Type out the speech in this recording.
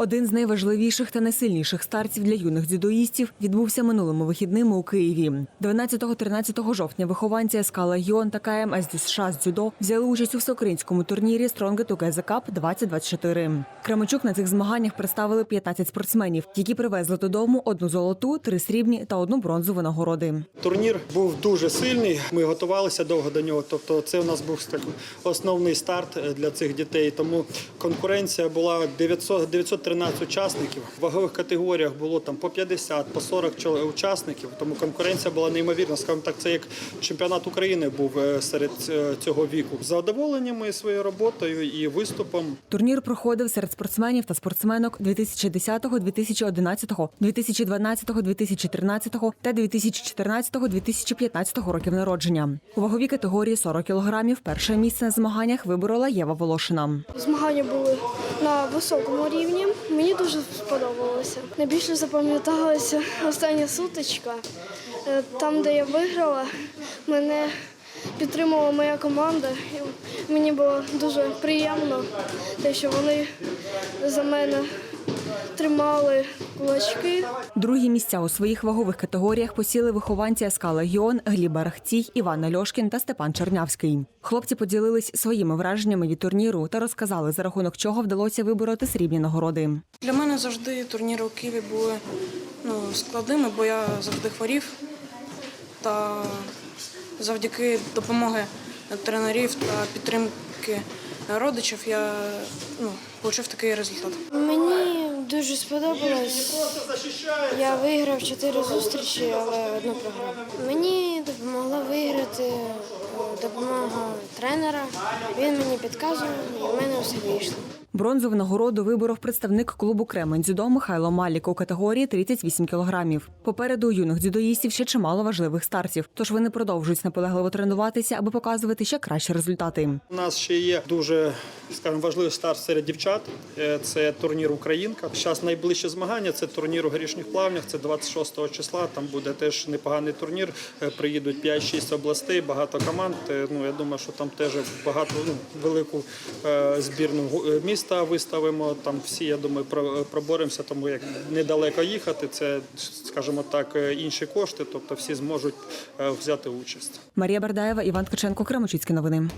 Один з найважливіших та найсильніших стартів для юних дзюдоїстів відбувся минулими вихідними у Києві. 12-13 жовтня вихованці СК «Легіон» та КМС зі США з дзюдо взяли участь у всеукраїнському турнірі «Stronger Together Cup 2024». Кременчук на цих змаганнях представили 15 спортсменів, які привезли додому одну золоту, три срібні та одну бронзову нагороди. Турнір був дуже сильний. Ми готувалися довго до нього. Тобто, це у нас був основний старт для цих дітей. Тому конкуренція була 900, 913 учасників. В вагових категоріях було там по 50, по 40 чол- учасників. Тому конкуренція була неймовірна. Скажімо так, це як чемпіонат України був е, серед е, цього віку. Задоволеннями своєю роботою і виступом. Турнір проходив серед спортсменів та спортсменок 2010, 2011, 2012, 2013 та 2014, 2015 років народження. У ваговій категорії 40 кілограмів перше місце на змаганнях виборола Єва Волошина. Змагання були на високому рівні. Мені дуже сподобалося. Найбільше запам'яталася остання сутичка. Е, Там, де я виграла, мене підтримувала моя команда. І мені було дуже приємно, те, що вони за мене тримали кулачки. Другі місця у своїх вагових категоріях посіли вихованці СК «Легіон» Гліб Арахтій, Іван Альошкін та Степан Чернявський. Хлопці поділились своїми враженнями від турніру та розказали, за рахунок чого вдалося вибороти срібні нагороди. Для мене завжди турніри у Києві були ну, складними, бо я завжди хворів. Та завдяки допомоги тренерів та підтримки родичів я ну, отримав такий результат. Мені дуже сподобалось. Я виграв чотири зустрічі, але одну програв. Мені допомогла виграти е, допомога тренера. Він мені підказував, і в мене все вийшло. Бронзову нагороду виборов представник клубу Кремень дзюдо Михайло Малік у категорії 38 кілограмів. Попереду у юних дзюдоїстів ще чимало важливих стартів, тож вони продовжують наполегливо тренуватися, аби показувати ще кращі результати. У нас ще є дуже скажімо, важливий старт серед дівчат. Е, Це турнір Українка. Зараз найближче змагання це турнір у горішніх плавнях. Це 26 числа. Там буде теж непоганий турнір. Е, Приїдуть 5-6 областей, багато команд. Е, Ну я думаю, що там теж багато ну, велику збірну е, міста виставимо. Там всі, я думаю, про- проборемося, тому як недалеко їхати. Це, скажімо так, е, інші кошти, тобто всі зможуть е, взяти участь. Марія Бардаєва, Іван Ткаченко, Кремочицькі новини.